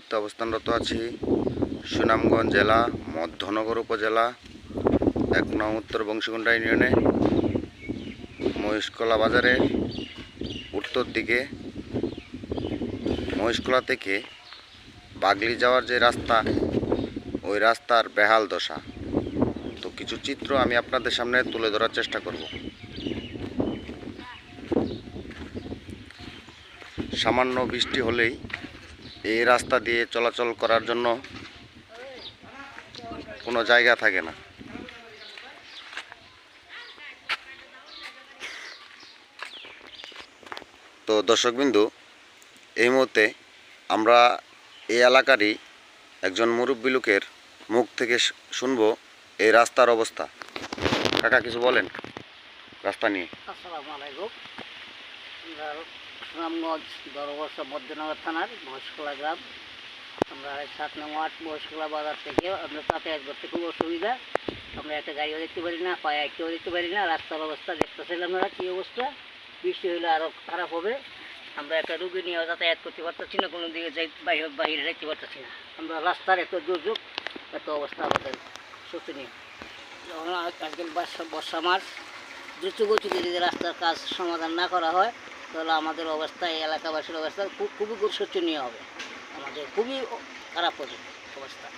মুহূর্তে অবস্থানরত আছি। সুনামগঞ্জ জেলা, মধ্যনগর উপজেলা, এক নং উত্তর বংশীকুণ্ডা ইউনিয়নে। মহিষকলা বাজারের উত্তর দিকে। মহিষকলা থেকে বাগলি যাওয়ার যে রাস্তা, ওই রাস্তার বেহাল দশা। তো কিছু চিত্র আমি আপনাদের সামনে তুলে ধরার চেষ্টা করব। সামান্য বৃষ্টি হলেই এই রাস্তা দিয়ে চলাচল করার জন্য কোনো জায়গা থাকে না। তো দর্শকবিন্দু, এই মুহূর্তে আমরা এই এলাকারই একজন মুরব্বী লোকের মুখ থেকে শুনব এই রাস্তার অবস্থা। কাকা, কিছু বলেন রাস্তা নিয়ে। আসসালামু আলাইকুম। সুনামগঞ্জ দরবর্ষ মধ্যনগর থানার মহেশখোলা গ্রাম। আমরা সাত নং ওয়ার্ড মহেশখোলা বাজার থেকে আমরা যাতায়াত করতে খুব অসুবিধা। আমরা একটা গাড়িও দেখতে পারি না, পায়ে একটিও দেখতে পারি না, রাস্তার অবস্থা দেখতেছেন আপনারা, কী অবস্থা? বৃষ্টি হলে আরও খারাপ হবে। আমরা একটা রুগী নিয়ে যাতায়াত করতে পারতেছি না, কোনো দিকে যাই বাইরে বাইরে যাইতে পারতেছি না। আমরা রাস্তার এত দুর্যোগ, এত অবস্থা আমাদের শোচনীয়। আজকাল বর্ষা বর্ষা মাস দ্রুত গতিতে যদি রাস্তার কাজ সমাধান না করা হয় তাহলে আমাদের অবস্থা এই এলাকাবাসীর অবস্থা খুব খুবই শোচনীয় হবে। আমাদের খুবই খারাপ অবস্থা।